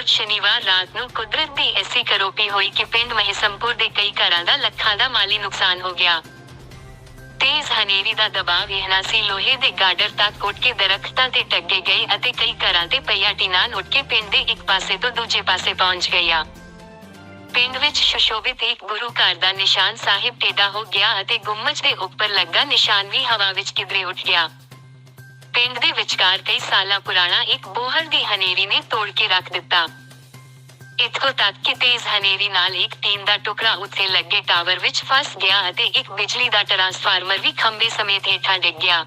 ਖਬਰ ਸ਼ਨੀਵਾਰ ਰਾਤ ਨੂੰ ਕੁਦਰਤ ਦੀ ਐਸੀ ਕਰੋਪੀ ਹੋਈ ਕਿ ਪਿੰਡ ਮਹਿਸਮਪੁਰ ਦੇ ਕਈ ਘਰਾਂ ਦਾ ਲੱਖਾਂ ਦਾ ਮਾਲੀ ਨੁਕਸਾਨ ਹੋ ਗਿਆ। ਤੇਜ਼ ਹਨੇਰੀ ਦਾ ਦਬਾਅ ਇਹਨਾਂ ਸੀ, ਲੋਹੇ ਦੇ ਗਾਡਰ ਤੱਕ ਉੱਡ ਕੇ ਦਰਖਤਾਂ ਤੇ ਟੱਗੇ ਗਏ ਅਤੇ ਕਈ ਘਰਾਂ ਦੇ ਪਈਆ ਟੀਨਾਂ ਉੱਡ ਕੇ ਪਿੰਡ ਦੇ ਇੱਕ ਪਾਸੇ ਤੋਂ ਦੂਜੇ ਪਾਸੇ ਪਹੁੰਚ ਗਿਆ ਪਿੰਡ ਵਿੱਚ ਸ਼ਸ਼ੋਭਿਤ ਇੱਕ ਗੁਰੂ ਘਰ ਦਾ ਨਿਸ਼ਾਨ ਸਾਹਿਬ ਟੇਢਾ ਹੋ ਗਿਆ ਅਤੇ ਗੁੰਮਜ ਦੇ ਉੱਪਰ ਲੱਗਾ ਨਿਸ਼ਾਨ ਵੀ ਹਵਾ ਵਿੱਚ ਕਿਧਰੇ ਉੱਠ ਗਿਆ। ਪਿੰਡ ਦੇ ਵਿਚਕਾਰ ਕਈ ਸਾਲਾਂ ਪੁਰਾਣਾ ਇੱਕ ਬੋਹਰ ਦੀ ਹਨੇਰੀ ਨੇ ਤੋੜ ਕੇ ਰੱਖ ਦਿੱਤਾ। ਇੱਥੋਂ ਤੱਕ ਕਿ ਤੇਜ਼ ਹਨੇਰੀ ਨਾਲ ਇੱਕ ਟੀਨ ਦਾ ਟੁਕੜਾ ਉੱਥੇ ਲੱਗੇ ਟਾਵਰ ਵਿੱਚ ਫਸ ਗਿਆ ਅਤੇ ਇੱਕ ਬਿਜਲੀ ਦਾ ਟਰਾਂਸਫਾਰਮਰ ਵੀ ਖੰਭੇ ਸਮੇਤ ਹੇਠਾਂ ਡਿੱਗ ਗਿਆ।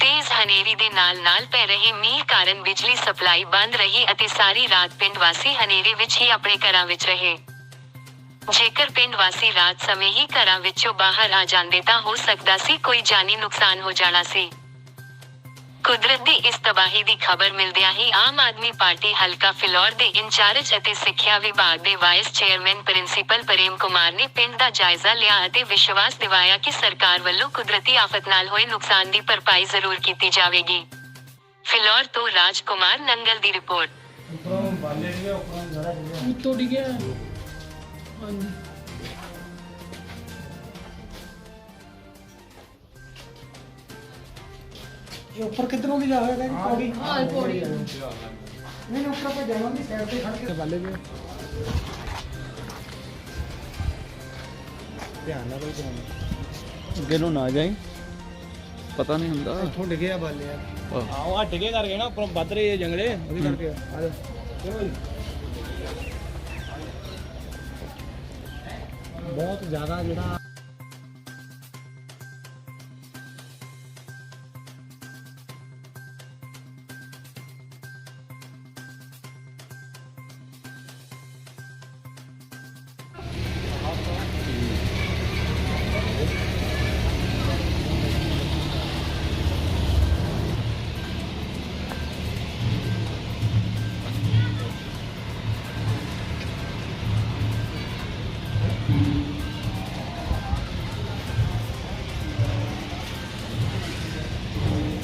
ਤੇਜ਼ ਹਨੇਰੀ ਦੇ ਨਾਲ-ਨਾਲ ਪੈ ਰਹੇ ਮੀਂਹ ਕਾਰਨ ਬਿਜਲੀ ਸਪਲਾਈ ਬੰਦ ਰਹੀ ਅਤੇ ਸਾਰੀ ਰਾਤ ਪਿੰਡ ਵਾਸੀ ਹਨੇਰੇ ਵਿੱਚ ਹੀ ਆਪਣੇ ਘਰਾਂ ਵਿੱਚ ਰਹੇ। ਜੇਕਰ ਪਿੰਡ ਵਾਸੀ ਰਾਤ ਸਮੇਂ ਹੀ ਘਰਾਂ ਵਿੱਚੋਂ ਬਾਹਰ ਆ ਜਾਂਦੇ ਤਾਂ ਹੋ ਸਕਦਾ ਸੀ ਕੋਈ ਜਾਨੀ ਨੁਕਸਾਨ ਹੋ ਜਾਣਾ ਸੀ। ਕੁਦਰਤ ਦੀ ਇਸ ਤਬਾਹੀ ਦੀ ਖਬਰ ਮਿਲਦਿਆਂ ਹੀ ਆਮ ਆਦਮੀ ਪਾਰਟੀ ਹਲਕਾ ਫਿਲੌਰ ਦੇ ਇੰਚਾਰਜ ਅਤੇ ਸਿੱਖਿਆ ਵਿਭਾਗ ਦੇ vice chairman principal Prem Kumar ਨੇ ਪਿੰਡ ਦਾ ਜਾਇਜ਼ਾ ਲਿਆ ਅਤੇ ਵਿਸ਼ਵਾਸ ਦਿਵਾਇਆ ਕਿ ਸਰਕਾਰ ਵੱਲੋਂ ਕੁਦਰਤੀ ਆਫਤ ਨਾਲ ਹੋਏ ਨੁਕਸਾਨ ਦੀ ਭਰਪਾਈ ਜ਼ਰੂਰ ਕੀਤੀ ਜਾਵੇਗੀ। ਫਿਲੌਰ ਤੋਂ ਰਾਜ ਕੁਮਾਰ ਨੰਗਲ ਦੀ ਰਿਪੋਰਟ। ਉੱਪਰੋਂ ਬਾਲੇ ਗਿਆ ਉੱਪਰੋਂ ਡਿੱਗਿਆ ਉੱਤੋਂ ਡਿੱਗਿਆ। ਹਾਂਜੀ। ਇਹ ਉੱਪਰ ਕਿੱਧਰੋਂ ਦੀ ਜਾ ਹੋਏਗਾ ਜੀ? ਪੌੜੀ? ਹਾਂ, ਇਹ ਪੌੜੀ। ਨਹੀਂ ਨਹੀਂ ਉੱਪਰ ਆਪਾਂ ਜਾਵਾਂਗੇ ਸਾਈਡ ਤੇ ਖੜ ਕੇ। ਬਾਲੇ ਗਿਆ ਧਿਆਨ ਨਾਲ ਕੋਈ ਧਿਆਨ ਅੱਗੇ ਨੂੰ ਨਾ ਜਾਈ। ਪਤਾ ਨਹੀਂ ਹੁੰਦਾ। ਇੱਥੋਂ ਡਿੱਗਿਆ ਬਾਲੇ ਆ। ਉਹ ਡਿੱਗੇ ਕਰਕੇ ਨਾ ਉੱਪਰੋਂ ਵੱਧ ਰਹੇ ਜੰਗਲੇ। ਉਹਦੀ ਕਰਕੇ ਆ ਜਾ। ਚਲੋ ਜੀ। ਬਹੁਤ ਜ਼ਿਆਦਾ ਜਿਹੜਾ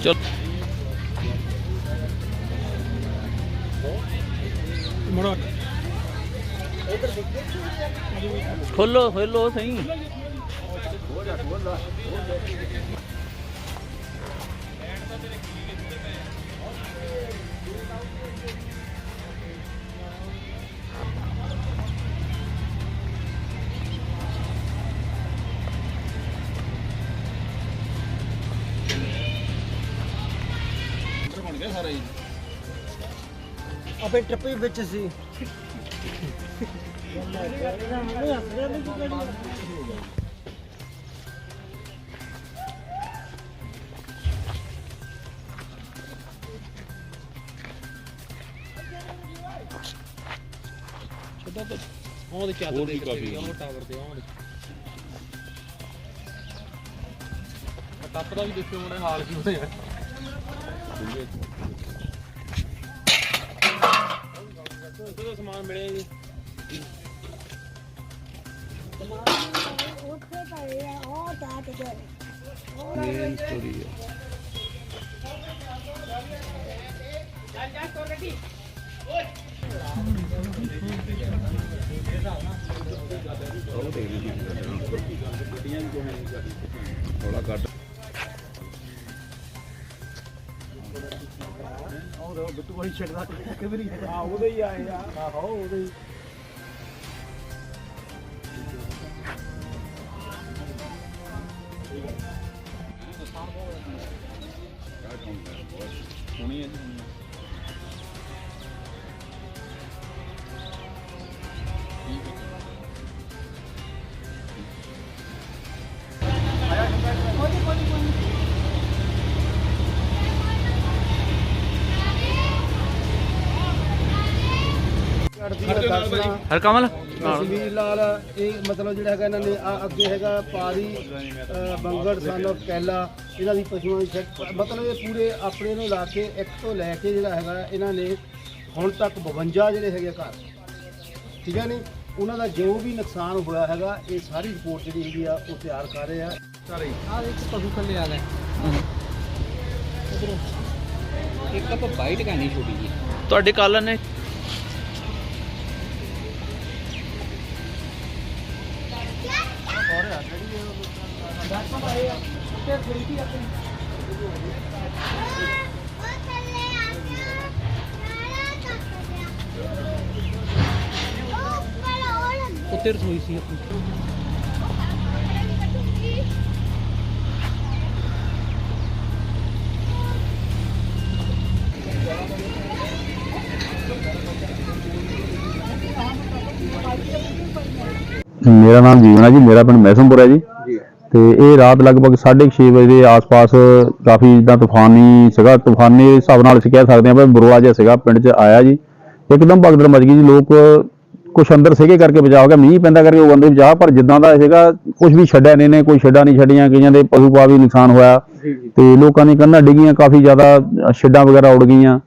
ਚਲ ਖੋਲੋ ਖੋਲੋ ਸਹੀ ਆਪੇ ਟੱਪੇ ਵਿੱਚ ਸੀ। ਛੱਡੋ ਤੇ ਉਹ ਤੇ ਚਾਦਰ ਦੇ ਕਾਫੀ ਉਹ ਟਾਵਰ ਤੇ ਉਹ ਟੱਪ ਦਾ ਵੀ ਦੇਖਿਓ ਮੋੜੇ ਹਾਲ ਕੀ ਹੋਇਆ। ਉਹਦਾ ਸਮਾਨ ਮਿਲਿਆ ਜੀ ਉੱਥੇ ਪਏ ਆ ਉਹ ਤਾਂ ਤੇ ਗਏ ਮੇਨ ਸਟੋਰੀ ਹੈ ਥੋੜਾ ਕੱਟ ਬਿੱਟੂ ਕੋਈ ਛੱਡਦਾ ਕਿ ਵੀ ਨਹੀਂ ਆ ਉਹਦੇ ਹੀ ਆਏ ਆ। ਆਹੋ ਉਹਦੇ ਹੀ। ਹੁਣੀ ਹੈ ਹਰ ਕਮਲ ਤਸਵੀਰ ਲਾਲ ਇਹ ਮਤਲਬ ਜਿਹੜਾ ਹੈਗਾ ਇਹਨਾਂ ਨੇ ਆ ਅੱਗੇ ਹੈਗਾ ਪਾਰੀ ਅ, ਬੰਗੜ ਸਨ of ਕੈਲਾ ਇਹਨਾਂ ਦੀ ਪਸ਼ੂਆਂ ਦੀ ਸੈਕ- ਮਤਲਬ ਇਹ ਪੂਰੇ ਆਪਣੇ ਨੂੰ ਲਾ ਕੇ ਇੱਕ ਤੋਂ ਲੈ ਕੇ ਜਿਹੜਾ ਹੈਗਾ ਇਹਨਾਂ ਨੇ ਹੁਣ ਤੱਕ 52 ਜਿਹੜੇ ਹੈਗੇ ਘਰ। ਠੀਕ ਹੈ ਨਹੀਂ ਉਹਨਾਂ ਦਾ ਜੋ ਵੀ ਨੁਕਸਾਨ ਹੋਇਆ ਹੈਗਾ ਇਹ ਸਾਰੀ ਰਿਪੋਰਟ ਜਿਹੜੀ ਹੈਗੀ ਆ ਉਹ ਤਿਆਰ ਕਰ ਰਹੇ ਆ। ਸਾਰੇ। ਆ ਇੱਕ ਪਸ਼ੂ ਥੱਲੇ ਆ ਗਏ ਇੱਕ ਤਾਂ ਬਾਈਟ ਕਰਨੀ ਛੋਟੀ ਜੀ। ਤੁਹਾਡੇ ਕੱਲ ਨੇ ਉੱਤੇ ਰਸੋਈ ਸੀ ਆਪਣੀ। ਮੇਰਾ ਨਾਮ ਜੀਵਨ ਹੈ ਜੀ ਮੇਰਾ ਪਿੰਡ ਮੈਸਮਪੁਰ ਹੈ ਜੀ। ਤੇ ਇਹ ਰਾਤ ਲਗਭਗ 6:30 ਵਜੇ ਦੇ ਆਸ-ਪਾਸ ਕਾਫੀ ਜਿੱਦਾਂ ਤੂਫਾਨੀ ਸੀਗਾ ਤੂਫਾਨੀ ਹਿਸਾਬ ਨਾਲ ਅਸੀਂ ਕਹਿ ਸਕਦੇ ਹਾਂ ਪਰ ਬੁਰਵਾ ਜਿਹਾ ਸੀਗਾ ਪਿੰਡ 'ਚ ਆਇਆ ਜੀ। ਇੱਕਦਮ ਭਗਦੜ ਮਚ ਗਈ ਜੀ ਲੋਕ ਕੁਛ ਅੰਦਰ ਸੀਗੇ ਕਰਕੇ ਬਚਾਅ ਹੋ ਗਿਆ ਮੀਂਹ ਪੈਂਦਾ ਕਰਕੇ ਉਹ ਅੰਦਰ ਬਚਾਅ ਪਰ ਜਿੱਦਾਂ ਦਾ ਸੀਗਾ ਕੁਝ ਵੀ ਛੱਡਿਆ ਨਹੀਂ ਨੇ ਕੋਈ ਛੱਡਾ ਨਹੀਂ ਛੱਡੀਆਂ ਕਈਆਂ ਦੇ ਪਸ਼ੂ ਪਾ ਵੀ ਨੁਕਸਾਨ ਹੋਇਆ। ਤੇ ਲੋਕਾਂ ਦੀਆਂ ਕੰਧਾਂ ਡਿੱਗੀਆਂ ਕਾਫੀ ਜ਼ਿਆਦਾ ਛੱਡਾਂ ਵਗੈਰਾ ਉੜ ਗਈਆਂ।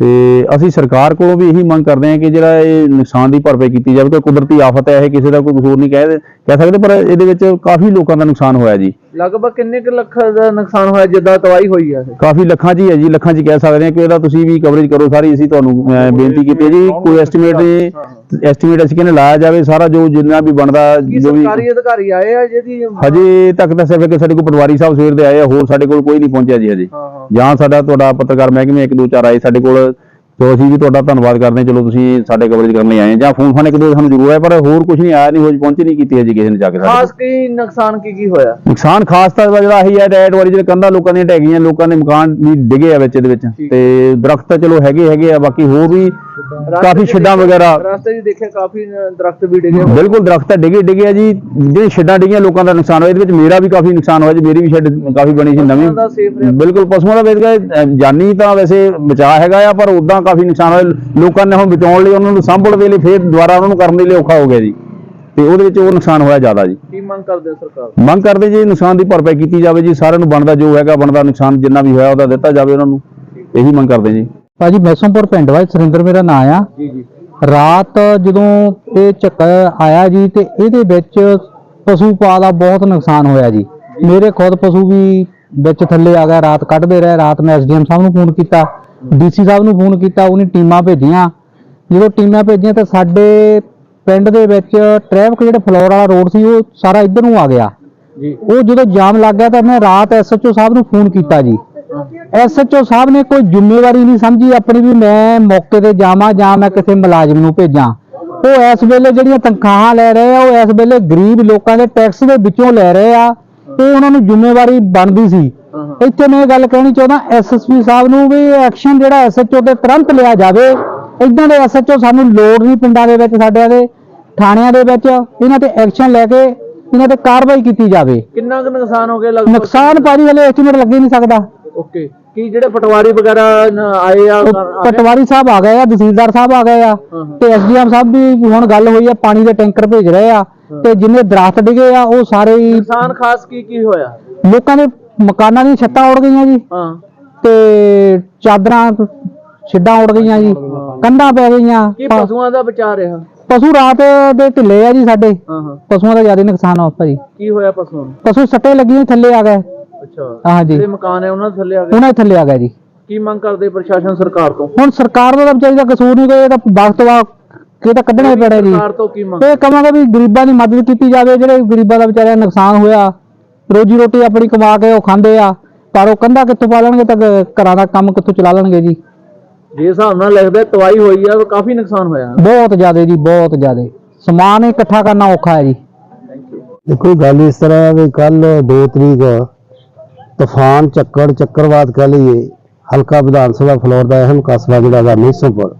ਤੇ ਅਸੀਂ ਸਰਕਾਰ ਕੋਲੋਂ ਵੀ ਇਹੀ ਮੰਗ ਕਰਦੇ ਹਾਂ ਕਿ ਜਿਹੜਾ ਇਹ ਨੁਕਸਾਨ ਦੀ ਭਰਪਾਈ ਕੀਤੀ ਜਾਵੇ ਕਿ ਕੁਦਰਤੀ ਆਫਤ ਹੈ ਇਹ ਕਿਸੇ ਦਾ ਕੋਈ ਕਸੂਰ ਨਹੀਂ ਕਹਿ ਕਹਿ ਸਕਦੇ ਪਰ ਇਹਦੇ ਵਿੱਚ ਕਾਫੀ ਲੋਕਾਂ ਦਾ ਨੁਕਸਾਨ ਹੋਇਆ ਜੀ। ਲਗਭਗ ਕਿੰਨੇ ਕੁ ਲੱਖ ਦਾ ਨੁਕਸਾਨ ਹੋਇਆ ਜਿੱਦਾਂ ਤਬਾਹੀ ਹੋਈ ਆ ਇਹ? ਕਾਫੀ ਲੱਖਾਂ 'ਚ ਹੀ ਹੈ ਜੀ ਲੱਖਾਂ 'ਚ ਹੀ ਕਹਿ ਸਕਦੇ ਹਾਂ ਕਿ ਇਹਦਾ ਤੁਸੀਂ ਵੀ ਕਵਰੇਜ ਕਰੋ ਸਾਰੀ ਅਸੀਂ ਤੁਹਾਨੂੰ ਬੇਨਤੀ ਕੀਤੀ ਹੈ ਜੀ ਕੋਈ ਐਸਟੀਮੇਟ ਐਸਟੀਮੇਟ ਅਸੀਂ ਕਹਿੰਦੇ ਲਾਇਆ ਜਾਵੇ ਸਾਰਾ ਜੋ ਜਿੰਨਾ ਵੀ ਬਣਦਾ ਜੋ ਵੀ ਸਰਕਾਰੀ ਅਧਿਕਾਰੀ ਆਏ ਆ ਜਿਹਦੀ ਹਜੇ ਤੱਕ ਤਾਂ ਸਿਰਫ ਕਿ ਸਾਡੇ ਕੋਲ ਪਟਵਾਰੀ ਸਾਹਿਬ ਸਵੇਰ ਦੇ ਆਏ ਆ ਹੋਰ ਸਾਡੇ ਕੋਲ ਕੋਈ ਨਹੀਂ ਪਹੁੰਚਿਆ ਜੀ ਹਜੇ। ਹਾਂ ਹਾਂ। ਜਾਂ ਸਾਡਾ ਤੁਹਾਡਾ ਪੱਤਰਕਾਰ ਮਹਿਕਮੇ ਇੱਕ ਦੋ ਚਾਰ ਆਏ ਸਾਡੇ ਕੋਲ ਤੇ ਅਸੀਂ ਵੀ ਤੁਹਾਡਾ ਧੰਨਵਾਦ ਕਰਦੇ ਚਲੋ ਤੁਸੀਂ ਸਾਡੇ ਕਵਰੇਜ ਕਰਨ ਲਈ ਆਏ ਜਾਂ ਫੋਨ ਫਾਨ ਇੱਕ ਦੋ ਸਾਨੂੰ ਜ਼ਰੂਰ ਆਇਆ ਪਰ ਹੋਰ ਕੁਝ ਨਹੀਂ ਆਇਆ ਨਹੀਂ ਹੋਜ ਪਹੁੰਚ ਨਹੀਂ ਕੀਤੀ ਹੈ ਜੀ ਕਿਸੇ ਨੇ ਜਾ ਕੇ ਸਾਡੇ। ਖਾਸ ਕੀ ਨੁਕਸਾਨ ਕੀ ਕੀ ਹੋਇਆ? ਨੁਕਸਾਨ ਖਾਸ ਤਾਂ ਜਿਹੜਾ ਇਹੀ ਹੈ ਡੈਟ ਵਾਲੀ ਜਿਹੜੇ ਕੰਧਾਂ ਲੋਕਾਂ ਦੀਆਂ ਢਹਿ ਗਈਆਂ ਲੋਕਾਂ ਦੇ ਮਕਾਨ ਵੀ ਡਿੱਗੇ ਆ ਵਿੱਚ ਇਹਦੇ ਵਿੱਚ। ਤੇ ਦਰਖਤ ਤਾਂ ਚਲੋ ਹੈਗੇ ਹੈਗੇ ਆ ਬਾਕੀ ਹੋਰ ਵੀ ਕਾਫੀ ਛੱਡਾਂ ਵਗੈਰਾ। ਰਸਤੇ 'ਚ ਦੇਖਿਆ ਕਾਫੀ ਦਰਖਤ ਵੀ ਡਿੱਗੇ ਬਿਲਕੁਲ ਦਰਖਤ ਤਾਂ ਡਿੱਗੇ ਡਿੱਗੇ ਆ ਜੀ। ਜਿਹੜੇ ਛੱਡਾਂ ਡਿੱਗੀਆਂ ਲੋਕਾਂ ਦਾ ਨੁਕਸਾਨ ਹੋਇਆ। ਇਹਦੇ ਵਿੱਚ ਮੇਰਾ ਵੀ ਕਾਫੀ ਨੁਕਸਾਨ ਹੋਇਆ ਜੀ। ਮੇਰੀ ਵੀ ਸ਼ੈੱਡ ਕਾਫੀ ਬਣੀ ਸੀ ਨਵੀਂ। ਬਿਲਕੁਲ ਪਸ਼ੂਆਂ ਦਾ ਕੇ ਜਾਨੀ ਤਾਂ ਵੈਸੇ ਬਚਾਅ ਹੈਗਾ ਆ ਪਰ ਉਦਾਂ ਕਾਫੀ ਨੁਕਸਾਨ ਹੋਇਆ। ਲੋਕਾਂ ਨੇ ਹੁਣ ਬਚਾਉਣ ਲਈ ਉਹਨਾਂ ਨੂੰ ਸਾਂਭਣ ਦੇ ਲਈ ਫੇਰ ਦੁਬਾਰਾ ਉਹਨਾਂ ਨੂੰ ਕਰਨ ਦੇ ਲਈ ਔਖਾ ਹੋ ਗਿਆ ਜੀ। ਤੇ ਉਹਦੇ ਵਿੱਚ ਉਹ ਨੁਕਸਾਨ ਹੋਇਆ ਜ਼ਿਆਦਾ ਜੀ। ਕੀ ਮੰਗ ਕਰਦੇ ਸਰਕਾਰ? ਮੰਗ ਕਰਦੇ ਜੀ ਨੁਕਸਾਨ ਦੀ ਭਰਪਾਈ ਕੀਤੀ ਜਾਵੇ ਜੀ। ਸਾਰਿਆਂ ਨੂੰ ਬਣਦਾ ਜੋ ਹੈਗਾ ਬਣਦਾ ਨੁਕਸਾਨ ਜਿੰਨਾ ਵੀ ਹੋਇਆ ਉਹਦਾ ਦਿੱਤਾ ਜਾਵੇ ਉਹਨਾਂ ਨੂੰ। ਇਹੀ ਮੰਗ ਕਰਦੇ ਜੀ। ਭਾਜੀ ਮੈਸੋਂਪੁਰ ਪਿੰਡ ਵਾ ਸੁਰਿੰਦਰ ਮੇਰਾ ਨਾਂ ਆ। ਜੀ ਜੀ। ਰਾਤ ਜਦੋਂ ਇਹ ਚੱਕਰ ਆਇਆ ਜੀ ਤੇ ਇਹਦੇ ਵਿੱਚ ਪਸ਼ੂ ਪਾ ਦਾ ਬਹੁਤ ਨੁਕਸਾਨ ਹੋਇਆ ਜੀ। ਮੇਰੇ ਖੁਦ ਪਸ਼ੂ ਵੀ ਵਿੱਚ ਥੱਲੇ ਆ ਗਿਆ ਰਾਤ ਕੱਢਦੇ ਰਹੇ। ਰਾਤ ਮੈਂ ਐਸਡੀਐਮ ਸਾਹਿਬ ਨੂੰ ਫੋਨ ਕੀਤਾ। ਡੀਸੀ ਸਾਹਿਬ ਨੂੰ ਫੋਨ ਕੀਤਾ ਉਹਨੇ ਟੀਮਾਂ ਭੇਜੀਆਂ। ਜਦੋਂ ਟੀਮਾਂ ਭੇਜੀਆਂ ਤਾਂ ਸਾਡੇ ਪਿੰਡ ਦੇ ਵਿੱਚ ਟ੍ਰੈਫਿਕ ਜਿਹੜਾ ਫਲੋਰ ਵਾਲਾ ਰੋਡ ਸੀ ਉਹ ਸਾਰਾ ਇੱਧਰ ਨੂੰ ਆ ਗਿਆ। ਉਹ ਜਦੋਂ ਜਾਮ ਲੱਗ ਗਿਆ ਤਾਂ ਮੈਂ ਰਾਤ ਐਸਐਚਓ ਸਾਹਿਬ ਨੂੰ ਫੋਨ ਕੀਤਾ ਜੀ। ਐਸਐਚਓ ਸਾਹਿਬ ਨੇ ਕੋਈ ਜ਼ਿੰਮੇਵਾਰੀ ਨਹੀਂ ਸਮਝੀ ਆਪਣੀ ਵੀ ਮੈਂ ਮੌਕੇ ਤੇ ਜਾਵਾਂ ਜਾਂ ਮੈਂ ਕਿਸੇ ਮੁਲਾਜ਼ਮ ਨੂੰ ਭੇਜਾਂ। ਉਹ ਇਸ ਵੇਲੇ ਜਿਹੜੀਆਂ ਤਨਖਾਹਾਂ ਲੈ ਰਹੇ ਆ ਉਹ ਇਸ ਵੇਲੇ ਗਰੀਬ ਲੋਕਾਂ ਦੇ ਟੈਕਸ ਦੇ ਵਿੱਚੋਂ ਲੈ ਰਹੇ ਆ। ਤੇ ਉਹਨਾਂ ਨੂੰ ਜ਼ਿੰਮੇਵਾਰੀ ਬਣਦੀ ਸੀ। ਇੱਥੇ ਮੈਂ ਗੱਲ ਕਹਿਣੀ ਚਾਹੁੰਦਾ ਐਸਐਸਪੀ ਸਾਹਿਬ ਨੂੰ ਵੀ ਐਕਸ਼ਨ ਜਿਹੜਾ ਐਸਐਚਓ ਤੇ ਤੁਰੰਤ ਲਿਆ ਜਾਵੇ। ਇਦਾਂ ਦੇ ਐਸਐਚਓ ਸਾਨੂੰ ਲੋੜ ਨਹੀਂ ਪਿੰਡਾਂ ਦੇ ਵਿੱਚ ਸਾਡਿਆਂ ਦੇ ਥਾਣਿਆਂ ਦੇ ਵਿੱਚ। ਇਹਨਾਂ ਤੇ ਐਕਸ਼ਨ ਲੈ ਕੇ ਇਹਨਾਂ ਤੇ ਕਾਰਵਾਈ ਕੀਤੀ ਜਾਵੇ। ਕਿੰਨਾ ਕੁ ਨੁਕਸਾਨ ਹੋ ਗਿਆ ਲਗਭਗ? ਨੁਕਸਾਨ ਭਾਜੀ ਹਲੇ ਐਸਟੀਮੇਟ ਲੱਗੇ ਨਹੀਂ ਸਕਦਾ। ਓਕੇ। ਕੀ ਜਿਹੜੇ ਪਟਵਾਰੀ ਵਗੈਰਾ ਨ- ਆਏ ਆ ਉਹ? ਪਟਵਾਰੀ ਸਾਹਿਬ ਆ ਗਏ ਆ ਤਹਿਸੀਲਦਾਰ ਸਾਹਿਬ ਆ ਗਏ ਆ। ਤੇ ਐਸਡੀਐਮ ਸਾਹਿਬ ਵੀ ਹੁਣ ਗੱਲ ਹੋਈ ਆ ਪਾਣੀ ਦੇ ਟੈਂਕਰ ਭੇਜ ਰਹੇ ਆ। ਤੇ ਜਿੰਨੇ ਦਰਖਤ ਡਿਗੇ ਆ ਉਹ ਸਾਰੇ ਹੀ ਨੁਕਸਾਨ ਖਾਸ ਕੀ ਕੀ ਹੋਇਆ? ਲੋਕਾਂ ਦੇ ਮਕਾਨਾਂ ਦੀਆਂ ਛੱਤਾਂ ਉੜ ਗਈਆਂ ਜੀ। ਹਾਂ। ਤੇ ਚਾਦਰਾਂ ਛਿੱਡਾਂ ਉੜ ਗਈਆਂ ਜੀ। ਕੰਧਾਂ ਪੈ ਗਈਆਂ। ਕੀ ਪ- ਪਸ਼ੂਆਂ ਦਾ ਬਚਾ ਰਿਹਾ? ਪਸ਼ੂ ਰਾਤ ਦੇ ਢਿੱਲੇ ਆ ਜੀ ਸਾਡੇ। ਹਾਂ ਹਾਂ। ਪਸ਼ੂਆਂ ਦਾ ਜ਼ਿਆਦਾ ਨੁਕਸਾਨ ਆ ਭਾਜੀ ਕੀ ਹੋਇਆ ਪਸ਼ੂਆਂ ਨੂੰ? ਪਸ਼ੂ ਸੱਟੇ ਲੱਗੀਆਂ ਥੱਲੇ ਆ ਗਏ। ਅੱਛਾ। ਹਾਂਜੀ ਜਿਹੜੇ ਮਕਾਨ ਹੈ ਉਹਨਾਂ ਦੇ ਥੱਲੇ ਆ ਗਏ? ਉਹਨਾਂ ਦੇ ਥੱਲੇ ਆ ਗਏ ਜੀ। ਕੀ ਮੰਗ ਕਰਦੇ ਪ੍ਰਸ਼ਾਸਨ ਸਰਕਾਰ ਤੋਂ? ਹੁਣ ਸਰਕਾਰ ਦਾ ਤਾਂ ਵਿਚਾਰੀ ਦਾ ਕਸੂਰ ਨਹੀਂ ਕੋਈ ਇਹ ਤਾਂ ਵਕਤ ਵਾ ਕਿ ਤਾਂ ਕੱਢਣਾ ਹੀ ਪੈਣਾ ਜੀ। ਸਰਕਾਰ ਤੋਂ ਕੀ ਮੰਗ? ਇਹ ਕਹਾਂਗਾ ਵੀ ਗਰੀਬਾਂ ਦੀ ਮਦਦ ਕੀਤੀ ਜਾਵੇ ਜਿਹੜੇ ਗਰੀਬਾਂ ਦਾ ਵਿਚਾਰਿਆਂ ਦਾ ਨੁਕਸਾਨ ਹੋਇਆ। ਰੋਜੀ ਰੋਟੀ ਆਪਣੀ ਕਮਾ ਕੇ ਉਹ ਖਾਂਦੇ ਆ ਪਰ ਉਹ ਕੰਧਾ ਕਿੱਥੋਂ ਪਾ ਲੈਣਗੇ ਤਾਂ ਘਰਾਂ ਦਾ ਕੰਮ ਕਿੱਥੋਂ ਚਲਾ ਲੈਣਗੇ ਜੀ? ਜੇ ਹਿਸਾਬ ਨਾਲ ਲੱਗਦਾ ਤਵਾਈ ਹੋਈ ਆ ਕਾਫੀ ਨੁਕਸਾਨ ਹੋਇਆ। ਬਹੁਤ ਜ਼ਿਆਦਾ ਜੀ ਬਹੁਤ ਜ਼ਿਆਦਾ। ਸਮਾਨ ਇਕੱਠਾ ਕਰਨਾ ਔਖਾ ਹੈ ਜੀ। ਦੇਖੋ ਗੱਲ ਇਸ ਤਰ੍ਹਾਂ ਹੈ ਵੀ ਕੱਲ 2 ਤਰੀਕ ਤੂਫਾਨ ਚੱਕਰ ਚੱਕਰਵਾਤ ਕਹ ਲਈਏ ਹਲਕਾ ਵਿਧਾਨ ਸਭਾ ਫਲੋਰ ਦਾ ਅਹਿਮ ਕਸਬਾ ਜਿਹੜਾ ਵਾ ਮੀਸੋਪੁਰ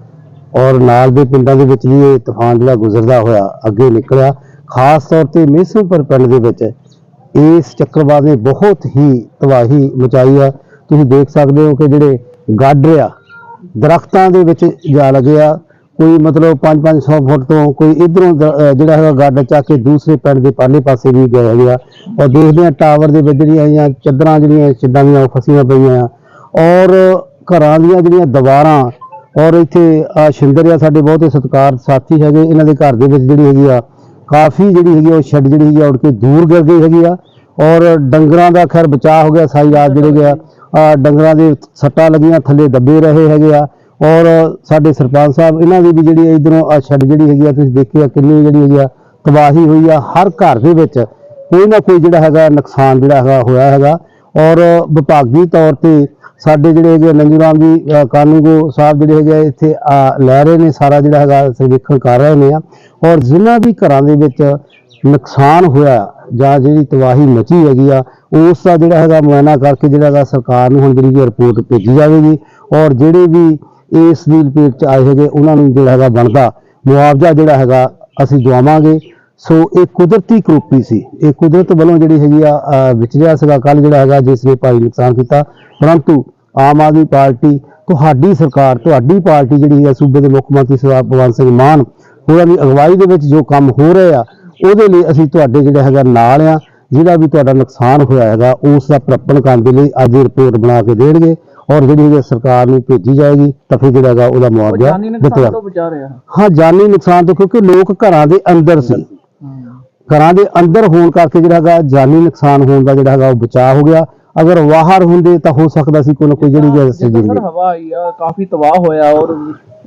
ਔਰ ਨਾਲ ਦੇ ਪਿੰਡਾਂ ਦੇ ਵਿੱਚ ਵੀ ਇਹ ਤੂਫਾਨ ਜਿਹੜਾ ਗੁਜ਼ਰਦਾ ਹੋਇਆ ਅੱਗੇ ਨਿਕਲਿਆ। ਖਾਸ ਤੌਰ ਤੇ ਮੀਸੋਪੁਰ ਪਿੰਡ ਦੇ ਵਿੱਚ ਇਸ ਚੱਕਰਵਾਦ ਨੇ ਬਹੁਤ ਹੀ ਤਬਾਹੀ ਮਚਾਈ ਆ। ਤੁਸੀਂ ਦੇਖ ਸਕਦੇ ਹੋ ਕਿ ਜਿਹੜੇ ਗਾਡਰ ਆ, ਦਰਖਤਾਂ ਦੇ ਵਿੱਚ ਜਾ ਲੱਗੇ ਆ। ਕੋਈ ਮਤਲਬ 5-500 ਫੁੱਟ ਤੋਂ ਕੋਈ ਇਧਰੋਂ ਜਿਹੜਾ ਹੈਗਾ ਗਾਡਰ ਚੱਕ ਕੇ ਦੂਸਰੇ ਪਿੰਡ ਦੇ ਪਰਲੇ ਪਾਸੇ ਵੀ ਗਿਆ ਹੈਗਾ ਔਰ ਦੇਖਦੇ ਆ ਟਾਵਰ ਦੇ ਵਿੱਚ ਜਿਹੜੀਆਂ ਆਈਆਂ, ਚੱਦਰਾਂ ਜਿਹੜੀਆਂ ਛਿੱਡਾਂ ਦੀਆਂ ਉਹ ਫਸੀਆਂ ਪਈਆਂ ਆ। ਔਰ ਘਰਾਂ ਦੀਆਂ ਜਿਹੜੀਆਂ ਦੀਵਾਰਾਂ, ਔਰ ਇੱਥੇ ਆ ਸ਼ਿੰਦਰ ਆ, ਸਾਡੇ ਬਹੁਤੇ ਸਤਿਕਾਰ ਸਾਥੀ ਹੈਗੇ, ਇਹਨਾਂ ਦੇ ਘਰ ਦੇ ਵਿੱਚ ਜਿਹੜੀ ਹੈਗੀ ਆ ਕਾਫੀ ਜਿਹੜੀ ਹੈਗੀ ਆ, ਉਹ ਛੱਡ ਜਿਹੜੀ ਹੈਗੀ ਆ, ਉੱਡ ਕੇ ਦੂਰ ਗਿਰ ਗਈ ਹੈਗੀ ਆ। ਔਰ ਡੰਗਰਾਂ ਦਾ ਖੈਰ ਬਚਾਅ ਹੋ ਗਿਆ ਸਾਈ ਰਾਤ ਜਿਹੜੇ ਗਿਆ ਆ ਡੰਗਰਾਂ ਦੇ ਸੱਟਾਂ ਲੱਗੀਆਂ, ਥੱਲੇ ਦੱਬੇ ਰਹੇ ਹੈਗੇ ਆ। ਔਰ ਸਾਡੇ ਸਰਪੰਚ ਸਾਹਿਬ, ਇਹਨਾਂ ਦੀ ਵੀ ਜਿਹੜੀ ਇਧਰੋਂ ਆ ਛੱਡ ਜਿਹੜੀ ਹੈਗੀ ਆ, ਤੁਸੀਂ ਦੇਖਿਆ ਕਿੰਨੀ ਜਿਹੜੀ ਹੈਗੀ ਆ, ਤਬਾਹੀ ਹੋਈ ਆ ਹਰ ਘਰ ਦੇ ਵਿੱਚ। ਕੋਈ ਨਾ ਕੋਈ ਜਿਹੜਾ ਹੈਗਾ, ਨੁਕਸਾਨ ਜਿਹੜਾ ਹੈਗਾ, ਹੋਇਆ ਹੈਗਾ। ਔਰ ਵਿਭਾਗੀ ਤੌਰ ਤੇ ਸਾਡੇ ਜਿਹੜੇ ਹੈਗੇ ਨੰਜੂ ਰਾਮ ਜੀ ਕਾਨੂੰਗੋ ਸਾਹਿਬ ਜਿਹੜੇ ਹੈਗੇ ਆ ਇੱਥੇ ਆ, ਲੈ ਰਹੇ ਨੇ ਸਾਰਾ ਜਿਹੜਾ ਹੈਗਾ ਸਰਵੇਖਣ ਕਰ ਰਹੇ ਨੇ ਆ। ਔਰ ਜਿਨ੍ਹਾਂ ਵੀ ਘਰਾਂ ਦੇ ਵਿੱਚ ਨੁਕਸਾਨ ਹੋਇਆ ਜਾਂ ਜਿਹੜੀ ਤਬਾਹੀ ਮਚੀ ਹੈਗੀ ਆ ਉਸ ਦਾ ਜਿਹੜਾ ਹੈਗਾ ਮੁਆਇਨਾ ਕਰਕੇ ਜਿਹੜਾ ਹੈਗਾ ਸਰਕਾਰ ਨੂੰ ਹੁਣ ਜਿਹੜੀ ਕਿ ਰਿਪੋਰਟ ਭੇਜੀ ਜਾਵੇਗੀ। ਔਰ ਜਿਹੜੇ ਵੀ ਇਸ ਦੀ ਲਪੇਟ ਚ ਆਏ ਹੈਗੇ ਉਹਨਾਂ ਨੂੰ ਜਿਹੜਾ ਹੈਗਾ ਬਣਦਾ ਮੁਆਵਜ਼ਾ ਜਿਹੜਾ ਹੈਗਾ ਅਸੀਂ ਦਵਾਵਾਂਗੇ। ਸੋ ਇਹ ਕੁਦਰਤੀ ਕਰੋਪੀ ਸੀ। ਇਹ ਕੁਦਰਤ ਵੱਲੋਂ ਜਿਹੜੀ ਹੈਗੀ ਆ ਵਿਚਰਿਆ ਸੀਗਾ ਕੱਲ ਜਿਹੜਾ ਹੈਗਾ ਜਿਸ ਨੇ ਭਾਰੀ ਨੁਕਸਾਨ ਕੀਤਾ। ਪਰੰਤੂ ਆਮ ਆਦਮੀ ਪਾਰਟੀ ਤੁਹਾਡੀ ਸਰਕਾਰ ਤੁਹਾਡੀ ਪਾਰਟੀ ਜਿਹੜੀ ਹੈ ਸੂਬੇ ਦੇ ਮੁੱਖ ਮੰਤਰੀ ਸਰਦਾਰ ਭਗਵੰਤ ਸਿੰਘ ਮਾਨ ਉਹਨਾਂ ਦੀ ਅਗਵਾਈ ਦੇ ਵਿੱਚ ਜੋ ਕੰਮ ਹੋ ਰਹੇ ਆ ਉਹਦੇ ਲਈ ਅਸੀਂ ਤੁਹਾਡੇ ਜਿਹੜਾ ਹੈਗਾ ਨਾਲ ਆ ਜਿਹੜਾ ਵੀ ਤੁਹਾਡਾ ਨੁਕਸਾਨ ਹੋਇਆ ਹੈਗਾ ਉਸ ਦਾ ਪ੍ਰਾਪਣ ਕਰਨ ਦੇ ਲਈ ਅੱਜ ਰਿਪੋਰਟ ਬਣਾ ਕੇ ਦੇਣਗੇ ਔਰ ਜਿਹੜੀ ਹੈਗੀ ਸਰਕਾਰ ਨੂੰ ਭੇਜੀ ਜਾਏਗੀ ਤਾਂ ਫਿਰ ਜਿਹੜਾ ਹੈਗਾ ਉਹਦਾ ਮੁਆਵਜ਼ਾ ਦਿੱਤਾ ਹਾਂ ਜਾਨੀ ਨੁਕਸਾਨ ਤੋਂ ਕਿਉਂਕਿ ਲੋਕ ਘਰਾਂ ਦੇ ਅੰਦਰ ਸੀ। ਘਰਾਂ ਦੇ ਅੰਦਰ ਹੋਣ ਕਰਕੇ ਜਿਹੜਾ ਹੈਗਾ ਜਾਨੀ ਨੁਕਸਾਨ ਹੋਣ ਦਾ ਜਿਹੜਾ ਹੈਗਾ ਉਹ ਬਚਾਅ ਹੋ ਗਿਆ। ਅਗਰ ਬਾਹਰ ਹੁੰਦੇ ਤਾਂ ਹੋ ਸਕਦਾ ਸੀ ਕੋਈ ਨਾ ਕੋਈ ਜਿਹੜੀ ਹੈ ਜਿੱਦਾਂ ਸਰ ਹਵਾ ਆਈ ਆ ਕਾਫੀ ਤਬਾਹ ਹੋਇਆ ਔਰ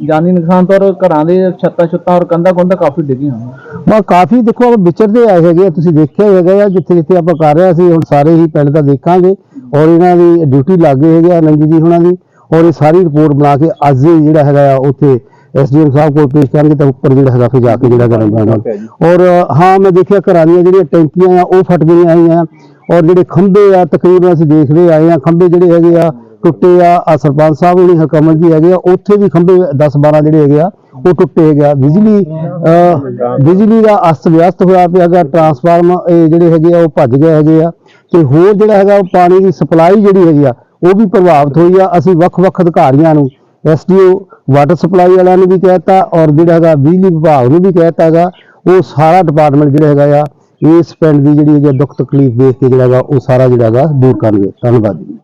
ਜਾਨੀ ਨੁਕਸਾਨ ਤੋਂ ਘਰਾਂ ਦੇ ਛੱਤਾਂ ਛੁੱਤਾਂ ਔਰ ਕੰਧਾਂ ਕੰਧਾਂ ਕਾਫੀ ਡਿੱਗੀਆਂ ਮੈਂ ਕਾਫੀ ਦੇਖੋ ਵਿਚਰਦੇ ਆਏ ਹੈਗੇ ਤੁਸੀਂ ਦੇਖਿਆ ਹੈਗਾ ਆ ਜਿੱਥੇ ਜਿੱਥੇ ਆਪਾਂ ਕਰ ਰਹੇ ਸੀ ਹੁਣ ਸਾਰੇ ਹੀ ਪਿੰਡ ਦਾ ਦੇਖਾਂਗੇ। ਔਰ ਇਹਨਾਂ ਦੀ ਡਿਊਟੀ ਲੱਗੇ ਹੈਗੇ ਆ ਨੰਜੀ ਜੀ ਹੁਣਾਂ ਦੀ। ਔਰ ਇਹ ਸਾਰੀ ਰਿਪੋਰਟ ਬਣਾ ਕੇ ਅੱਜ ਜਿਹੜਾ ਹੈਗਾ ਆ ਉੱਥੇ ਐਸਡੀਐਮ ਸਾਹਿਬ ਕੋਲ ਪੇਸ਼ ਕਰਨਗੇ ਤਾਂ ਉੱਪਰ ਜਿਹੜਾ ਹੈਗਾ ਫਿਰ ਜਾ ਕੇ ਜਿਹੜਾ ਕਰਨਾ ਔਰ ਹਾਂ ਮੈਂ ਦੇਖਿਆ ਘਰਾਂ ਦੀਆਂ ਜਿਹੜੀਆਂ ਟੈਂਕੀਆਂ ਆ ਉਹ ਫਟ ਗਈਆਂ ਆਈਆਂ। ਔਰ ਜਿਹੜੇ ਖੰਭੇ ਆ ਤਕਰੀਬਨ ਅਸੀਂ ਦੇਖਦੇ ਆਏ ਆ ਖੰਭੇ ਜਿਹੜੇ ਹੈਗੇ ਆ ਟੁੱਟੇ ਆ ਆ ਸਰਪੰਚ ਸਾਹਿਬ ਜਿਹੜੀ ਹਕਮਤ ਜੀ ਹੈਗੇ ਆ ਉੱਥੇ ਵੀ ਖੰਭੇ 10 12 ਜਿਹੜੇ ਹੈਗੇ ਆ ਉਹ ਟੁੱਟੇ ਹੈਗੇ ਆ। ਬਿਜਲੀ ਬਿਜਲੀ ਦਾ ਅਸਤ ਵਿਅਸਤ ਹੋਇਆ ਪਿਆ ਹੈਗਾ ਟਰਾਂਸਫਾਰਮ ਇਹ ਜਿਹੜੇ ਹੈਗੇ ਆ ਉਹ ਭੱਜ ਗਏ ਹੈਗੇ ਆ। ਤੇ ਹੋਰ ਜਿਹੜਾ ਹੈਗਾ ਉਹ ਪਾਣੀ ਦੀ ਸਪਲਾਈ ਜਿਹੜੀ ਹੈਗੀ ਆ ਉਹ ਵੀ ਪ੍ਰਭਾਵਿਤ ਹੋਈ ਆ। ਅਸੀਂ ਵੱਖ-ਵੱਖ ਅਧਿਕਾਰੀਆਂ ਨੂੰ ਐਸਡੀਓ ਵਾਟਰ ਸਪਲਾਈ ਵਾਲਿਆਂ ਨੂੰ ਵੀ ਕਹਿਤਾ ਔਰ ਜਿਹੜਾ ਹੈਗਾ ਬਿਜਲੀ ਵਿਭਾਗ ਨੂੰ ਵੀ ਕਹਿਤਾ ਹੈਗਾ, ਉਹ ਸਾਰਾ ਡਿਪਾਰਟਮੈਂਟ ਜਿਹੜਾ ਹੈਗਾ ਆ, ਇਸ ਪਿੰਡ ਦੀ ਜਿਹੜੀ ਹੈਗੀ ਆ ਦੁੱਖ ਤਕਲੀਫ ਦੇਖ ਕੇ ਜਿਹੜਾ ਹੈਗਾ, ਉਹ ਸਾਰਾ ਜਿਹੜਾ ਹੈਗਾ ਦੂਰ ਕਰਨਗੇ। ਧੰਨਵਾਦ ਜੀ।